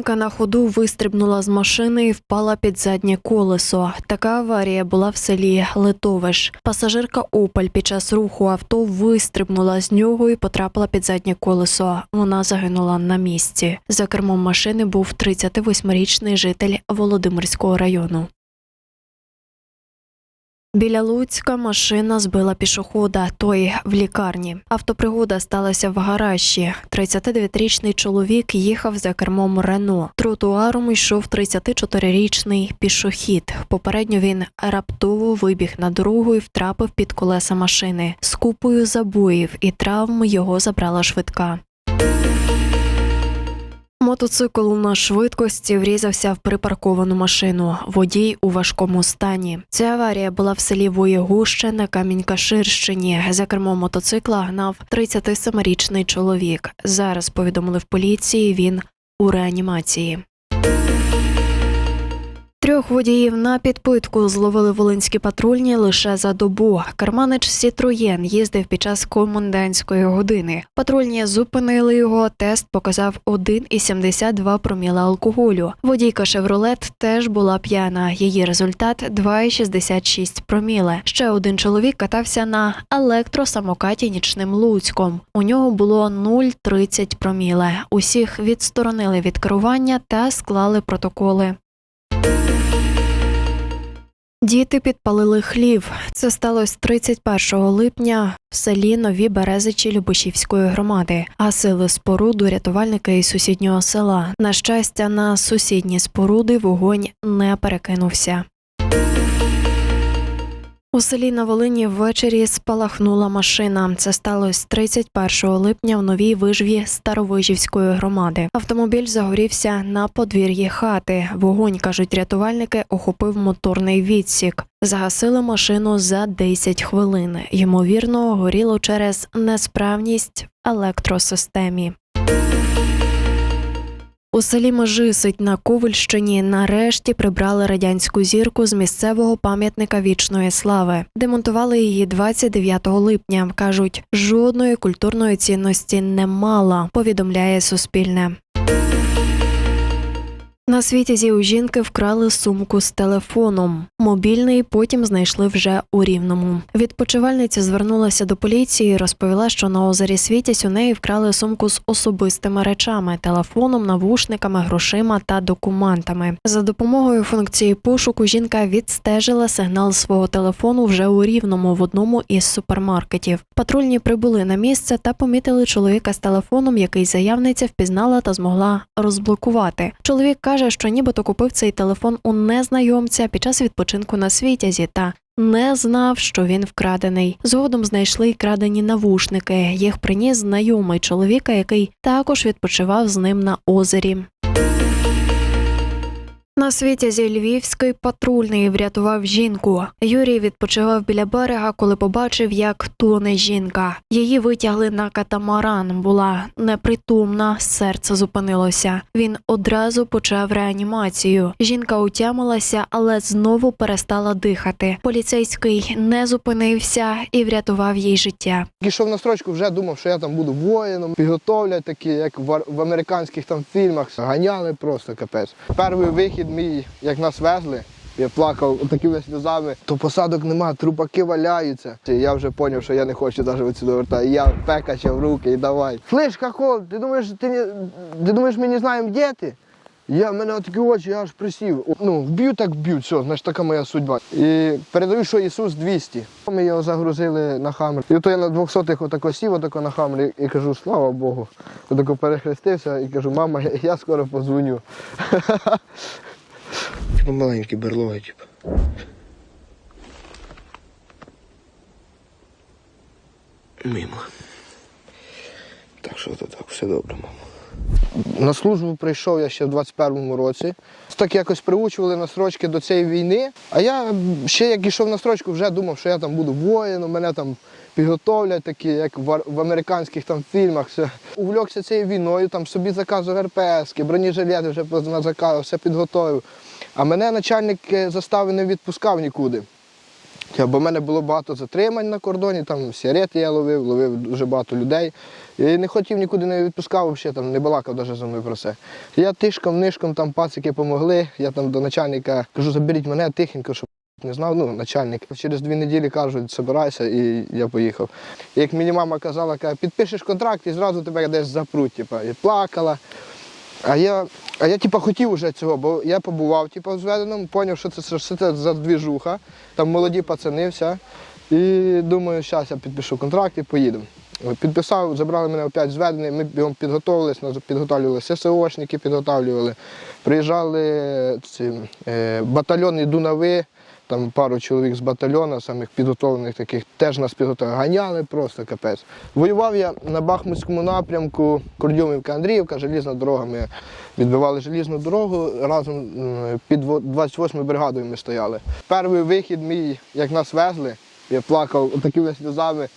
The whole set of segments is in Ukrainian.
Жінка на ходу вистрибнула з машини і впала під заднє колесо. Така аварія була в селі Литовиш. Пасажирка Опель під час руху авто вистрибнула з нього і потрапила під заднє колесо. Вона загинула на місці. За кермом машини був 38-річний житель Володимирського району. Біля Луцька машина збила пішохода, той в лікарні. Автопригода сталася в гаражі. 39-річний чоловік їхав за кермом Рено. Тротуаром йшов 34-річний пішохід. Попередньо він раптово вибіг на дорогу і втрапив під колеса машини. З купою забоїв і травм його забрала швидка. Мотоцикл на швидкості врізався в припарковану машину. Водій у важкому стані. Ця аварія була в селі Воєгуще на Камінь-Каширщині. За кермом мотоцикла гнав 37-річний чоловік. Зараз повідомили в поліції. Він у реанімації. Трьох водіїв на підпитку зловили волинські патрульні лише за добу. Керманич Сітроєн їздив під час комендантської години. Патрульні зупинили його. Тест показав 1,72 проміла алкоголю. Водійка Шевролет теж була п'яна. Її результат 2,66 проміле. Ще один чоловік катався на електросамокаті нічним Луцьком. У нього було 0,30 проміле. Усіх відсторонили від керування та склали протоколи. Діти підпалили хлів. Це сталося 31 липня в селі Нові Березичі Любишівської громади. Гасили споруду рятувальники із сусіднього села. На щастя, на сусідні споруди вогонь не перекинувся. У селі на Волині ввечері спалахнула машина. Це сталося 31 липня в новій вижві Старовижівської громади. Автомобіль загорівся на подвір'ї хати. Вогонь, кажуть рятувальники, охопив моторний відсік. Загасили машину за 10 хвилин. Ймовірно, горіло через несправність електросистемі. У селі Межисить на Ковальщині нарешті прибрали радянську зірку з місцевого пам'ятника вічної слави. Демонтували її 29 липня. кажуть, жодної культурної цінності не мала. Повідомляє Суспільне. На світі у жінки вкрали сумку з телефоном. Мобільний потім знайшли вже у рівному. Відпочивальниця звернулася до поліції і розповіла, що на озері Світязь у неї вкрали сумку з особистими речами: телефоном, навушниками, грошима та документами. За допомогою функції пошуку жінка відстежила сигнал свого телефону вже у рівному в одному із супермаркетів. Патрульні прибули на місце та помітили чоловіка з телефоном, який заявниця впізнала та змогла розблокувати. Чоловік каже, що нібито купив цей телефон у незнайомця під час відпочинку на світязі та не знав, що він вкрадений. Згодом знайшли й крадені навушники. Їх приніс знайомий чоловіка, який також відпочивав з ним на озері. На світязі Львівський патрульний врятував жінку. Юрій відпочивав біля берега, коли побачив, як тоне жінка. Її витягли на катамаран. Була непритомна, серце зупинилося. Він одразу почав реанімацію. Жінка утямилася, але знову перестала дихати. Поліцейський не зупинився і врятував їй життя. Пішов на строчку, вже думав, що я там буду воїном, підготовлять такі, як в, американських там фільмах. Ганяли просто капець. Перший вихід мій, як нас везли, я плакав такими сльозами, то посадок нема, трупаки валяються. Я вже зрозумів, що я не хочу навіть відсюди вертати. Я пекачав руки і давай. Слиш, хохол, ти думаєш, ти, не, ти думаєш, ми не знаємо, де ти? Я, в мене такі очі, я аж присів. Ну, вб'ю так вб'ю, все, значить така моя судьба. І передаю, що Ісус 200. Ми його загрузили на хамер. І то я на 200-х отако сів отако на хамер і, кажу, слава Богу. Отако перехрестився і кажу, мама, я скоро позвоню. Типу маленькі берлоги, типу. Мимо. Так що то так, все добре, мама. На службу прийшов я ще в 21-му році. Так якось приучували на строчки до цієї війни. А я ще як ішов на строчку, вже думав, що я там буду воїном, мене там підготовлять, такі, як в, в американських там фільмах. Все. Увлекся цією війною, там собі заказував РПС, бронежилети вже на заказ, все підготовив. А мене начальник е, застави не відпускав нікуди. Я- Бо в мене було багато затримань на кордоні, там сигарети я ловив, ловив дуже багато людей. І не хотів нікуди не відпускав, взагалі, там не балакав навіть зі мною про це. Я тишком, нишком, там пацики допомогли. Я там до начальника кажу, заберіть мене тихенько, щоб не знав, ну, начальник. Через дві неділі кажуть, збирайся, і я поїхав. І як мені мама казала, каже, підпишеш контракт і зразу тебе десь запруть. Типа, і плакала. А я, а я типа, хотів уже цього, бо я побував типа, в зведеному, зрозумів, що це, що це за двіжуха, там молоді пацани, все. І думаю, зараз я підпишу контракт і. От Підписав, забрали мене опять зведений, ми бігом підготовились, підготовлювали ССОшники, підготовлювали. Приїжджали ці, е, батальйон Дунави, там пару чоловік з батальйону, самих підготовлених таких, теж нас підготовили. Ганяли просто капець. Воював я на Бахмутському напрямку, Кордюмівка, Андріївка, желізна дорога. Ми відбивали желізну дорогу разом м, під 28-ю бригадою ми стояли. Перший вихід мій, як нас везли, я плакав такими сльозами.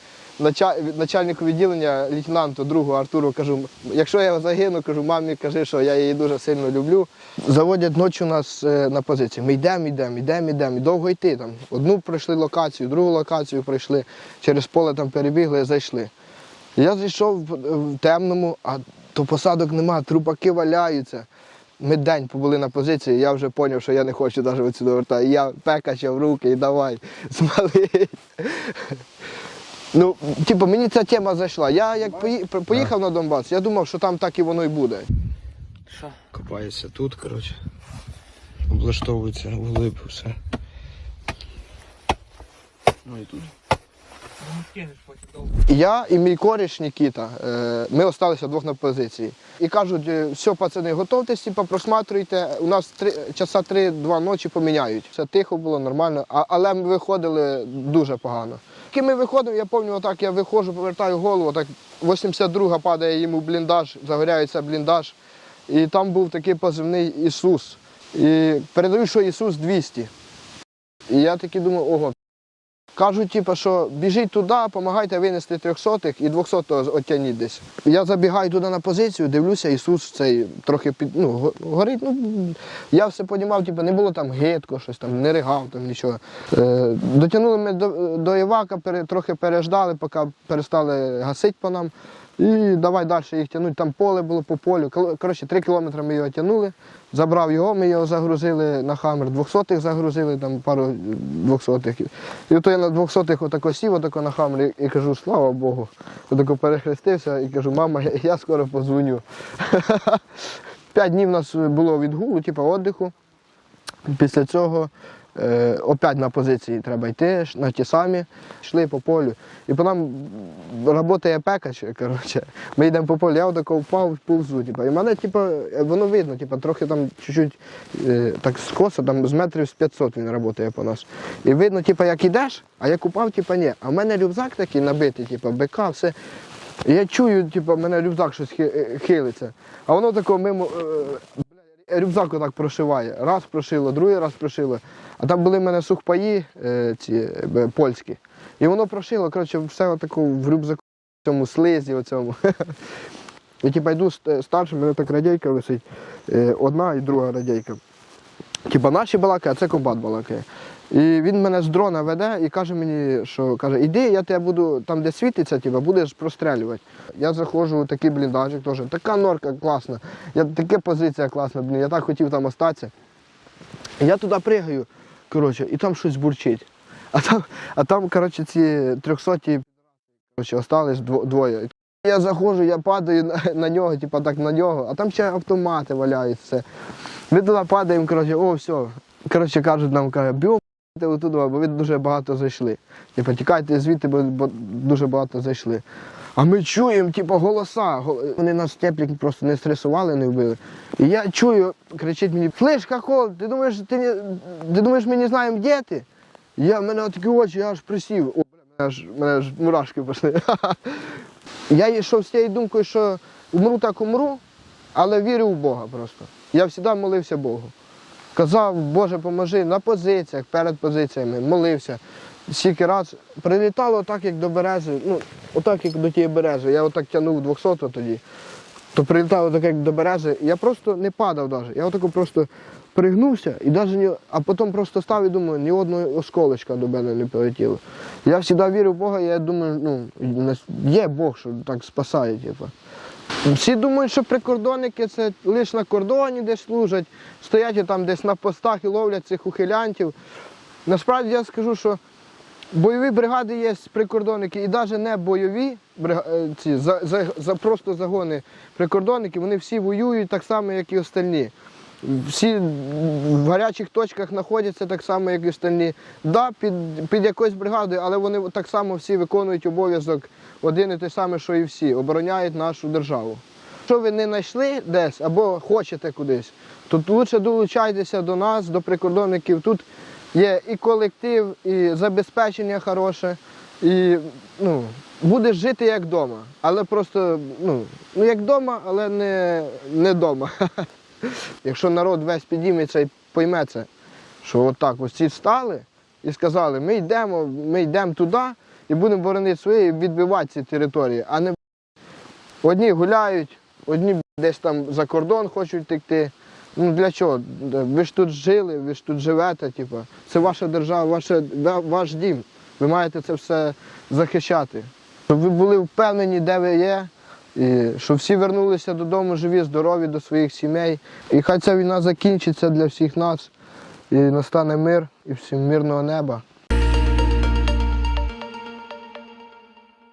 Начальнику відділення, лейтенанту, другу Артуру кажу, якщо я загину, кажу, мамі кажи, що я її дуже сильно люблю. Заводять ночі у нас е, на позиції. Ми йдемо, йдемо, йдемо, йдемо. І довго йти там. Одну пройшли локацію, другу локацію пройшли, через поле там перебігли, зайшли. Я зайшов в- темному, а то посадок нема, трупаки валяються. Ми день побули на позиції, я вже зрозумів, що я не хочу навіть отсюди вертати. Я пекача в руки і давай, смали. Ну, типу, мені ця тема зайшла. Я як пої- поїхав на Донбас, я думав, що там так і воно і буде. Копається тут, коротше. Облаштовується вглиб все. Ну і тут. Я і мій коріш Нікіта, е, ми залишилися вдвох на позиції. І кажуть, е, все, пацани, готовтесь, типу, просматруйте. У нас три, часа три-два ночі поміняють. Все тихо було, нормально, а, але ми виходили дуже погано. Поки ми виходимо, я пам'ятаю, отак я виходжу, повертаю голову, так 82-га падає йому бліндаж, загоряється бліндаж. І там був такий позивний Ісус. І передаю, що Ісус 200. І я такий думаю, ого, Кажуть, типу, що біжіть туди, допомагайте винести трьохсотих і двохсотого оттяніть десь. Я забігаю туди на позицію, дивлюся, Ісус цей трохи під, ну, горить. Ну, я все розумів, типу, не було там гидко, щось там, не ригав, там нічого. Е, дотягнули ми до, до Івака, пере, трохи переждали, поки перестали гасити по нам. І давай далі їх тягнути. Там поле було по полю. Коротше, три кілометри ми його тягнули. Забрав його, ми його загрузили на хамер. Двохсотих загрузили, там пару двохсотих. І то я на двохсотих отако сів, отако на хамер і, кажу, слава Богу. Отако перехрестився і кажу, мама, я, я скоро позвоню. П'ять днів у нас було відгулу, типу віддиху. Після цього е, опять на позиції треба йти, на ті самі, йшли по полю. І по нам працює пекач, коротше. Ми йдемо по полю, я отако впав, повзу. Типу. І мене, типу, воно видно, типу, трохи там чуть-чуть е, так скоса, там з метрів з 500 він працює по нас. І видно, типу, як йдеш, а як упав, типу, ні. А в мене рюкзак такий набитий, типу, бика, все. Я чую, типу, мене рюкзак щось е, хилиться. А воно тако мимо. Е, рюкзак отак прошиває. Раз прошило, другий раз прошило. А там були в мене сухпаї е, ці е, польські. І воно прошило, коротше, все отаку в рюкзаку, в цьому слизі, оцьому. І типа йду ст- старшим, мене так радійка висить. е, Одна і друга радійка. Типа наші балакає, а це комбат балакає. І він мене з дрона веде і каже мені, що каже, іди, я тебе буду там, де світиться, типа, будеш прострелювати. Я заходжу у такий бліндажик теж. Така норка класна. Я, така позиція класна, блін, я так хотів там остатися. Я туди пригаю, коротше, і там щось бурчить. А там, а там коротше, ці трьохсоті коротше, остались дво- двоє. Я заходжу, я падаю на, на нього, типу так на нього, а там ще автомати валяються. все. Ми туди падаємо, коротше, о, все. Коротше, кажуть нам, каже, б'ємо отуди, бо ви дуже багато зайшли. Типу, тікайте звідти, бо, дуже багато зайшли. А ми чуємо, типу, голоса. Вони нас теплік просто не стресували, не вбили. І я чую, кричить мені, слиш, Хохол, ти думаєш, ти, ти думаєш, ми не знаємо, де ти? Я, в мене такі очі, я аж присів. О, мене аж, мене аж мурашки пішли. Я йшов з тією думкою, що умру так умру, але вірю в Бога просто. Я завжди молився Богу. Казав, Боже, поможи на позиціях, перед позиціями, молився. Скільки раз прилітало так, як до берези, ну, отак, як до тієї берези. Я отак тягнув 200 тоді. то прилітало так, як до берези. Я просто не падав навіть. Я отако просто пригнувся і навіть ні, а потім просто став і думаю, ні одного осколочка до мене не прилетіло. Я завжди вірив в Бога, я думаю, ну, є Бог, що так спасає. Типу. Всі думають, що прикордонники це лише на кордоні десь служать, стоять там десь на постах і ловлять цих ухилянтів. Насправді я скажу, що бойові бригади є прикордонники, і навіть не бойові е, ці, за, за, за просто загони прикордонників, вони всі воюють так само, як і остальні. Всі в гарячих точках знаходяться так само, як і остальні. Да, під, під якоюсь бригадою, але вони так само всі виконують обов'язок один і той самий, що і всі, обороняють нашу державу. Якщо ви не знайшли десь або хочете кудись, то лучше долучайтеся до нас, до прикордонників. Тут є і колектив, і забезпечення хороше, і ну, будеш жити як вдома. Але просто ну, ну як вдома, але не, не вдома. Якщо народ весь підійметься і пойме це, що отак ось ці стали і сказали, ми йдемо, ми йдемо туди і будемо боронити свої і відбивати ці території, а не одні гуляють, одні десь там за кордон хочуть текти. Ну для чого? Ви ж тут жили, ви ж тут живете, типу. це ваша держава, ваше, ваш дім. Ви маєте це все захищати. Щоб ви були впевнені, де ви є, і щоб всі вернулися додому живі, здорові до своїх сімей. І хай ця війна закінчиться для всіх нас, і настане мир, і всім мирного неба.